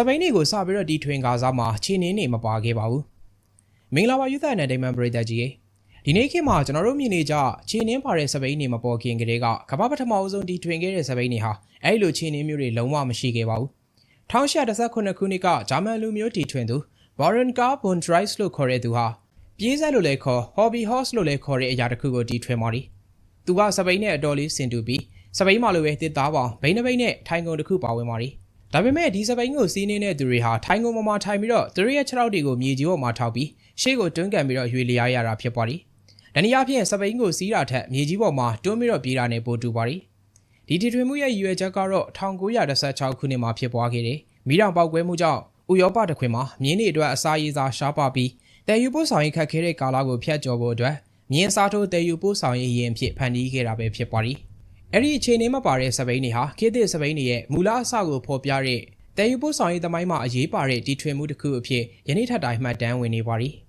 စပိန်တွေကိုစပြီးတော့တီထွင်ကားစားမှာခြေနင်းနေမပါခဲ့ပါဘူးမင်္ဂလာပါယူသန်နဲ့ဒိမန်ပရိသတ်ကြီးဒီနေ့ခေတ်မှာကျွန်တော်တို့မြင်နေကြခြေနင်းပါတဲ့စပိန်တွေမပေါ်ခင်ကတည်းကကမ္ဘာပထမအဆုံးတီထွင်ခဲ့တဲ့စပိန်တွေဟာအဲ့လိုခြေနင်းမျိုးတွေလုံးဝမရှိခဲ့ပါဘူး1819ခုနှစ်ကဂျာမန်လူမျိုးတီထွင်သူ Warren Carr von Dreis လို့ခေါ်တဲ့သူဟာပြေးဆက်လို့လည်းခေါ် Hobby Horse လို့လည်းခေါ်တဲ့အရာတစ်ခုကိုတီထွင်ပါသည်သူကစပိန်နဲ့အတော်လေးဆင်တူပြီးစပိန်မှာလိုပဲတစ်သားပေါင်ဘိန်းနှပိန်းနဲ့ထိုင်ကုန်တစ်ခုပါဝင်ပါသည် ဒါပေမဲ့ဒီစပိန်ကိုစီးနေတဲ့သူတွေဟာထိုင်ကုန်ပေါ်မှာထိုင်ပြီးတော့သူတို့ရဲ့ခြေထောက်တွေကိုမြေကြီးပေါ်မှာထောက်ပြီးရှေ့ကိုတွန်းကန်ပြီးတော့ရွေလျားရတာဖြစ်ပါသည်။ဒါနည်းအားဖြင့်စပိန်ကိုစီးတာထက်မြေကြီးပေါ်မှာတွန်းပြီးတော့ပြေးတာနဲ့ပိုတူပါသည်။ဒီတီထွင်မှုရဲ့ရည်ရွယ်ချက်ကတော့1916ခုနှစ်မှာဖြစ်ပွားခဲ့တဲ့မိတောင်ပေါက်ကွဲမှုကြောင့်ဥရောပတခွင်မှာမြင်းတွေအတွက်အစာရည်စာရှားပါပြီးတည်ယူပို့ဆောင်ရေးခက်ခဲတဲ့ကာလကိုဖျက်ကျော်ဖို့အတွက်မြင်းစားထိုးတည်ယူပို့ဆောင်ရေးရင်ဖြစ်ဖန်တီးခဲ့တာပဲဖြစ်ပါသည်။ အဲ့ဒီအခြေအနေမှာပါတဲ့စပိန်တွေဟာခေတ်သစ်စပိန်တွေရဲ့မူလအစကိုဖော်ပြတဲ့တည်ယူပို့ဆောင်ရေးသမိုင်းမှာအရေးပါတဲ့တီထွင်မှုတစ်ခုအဖြစ်ယနေ့ထက်တိုင်မှတ်တမ်းဝင်နေပါသည်။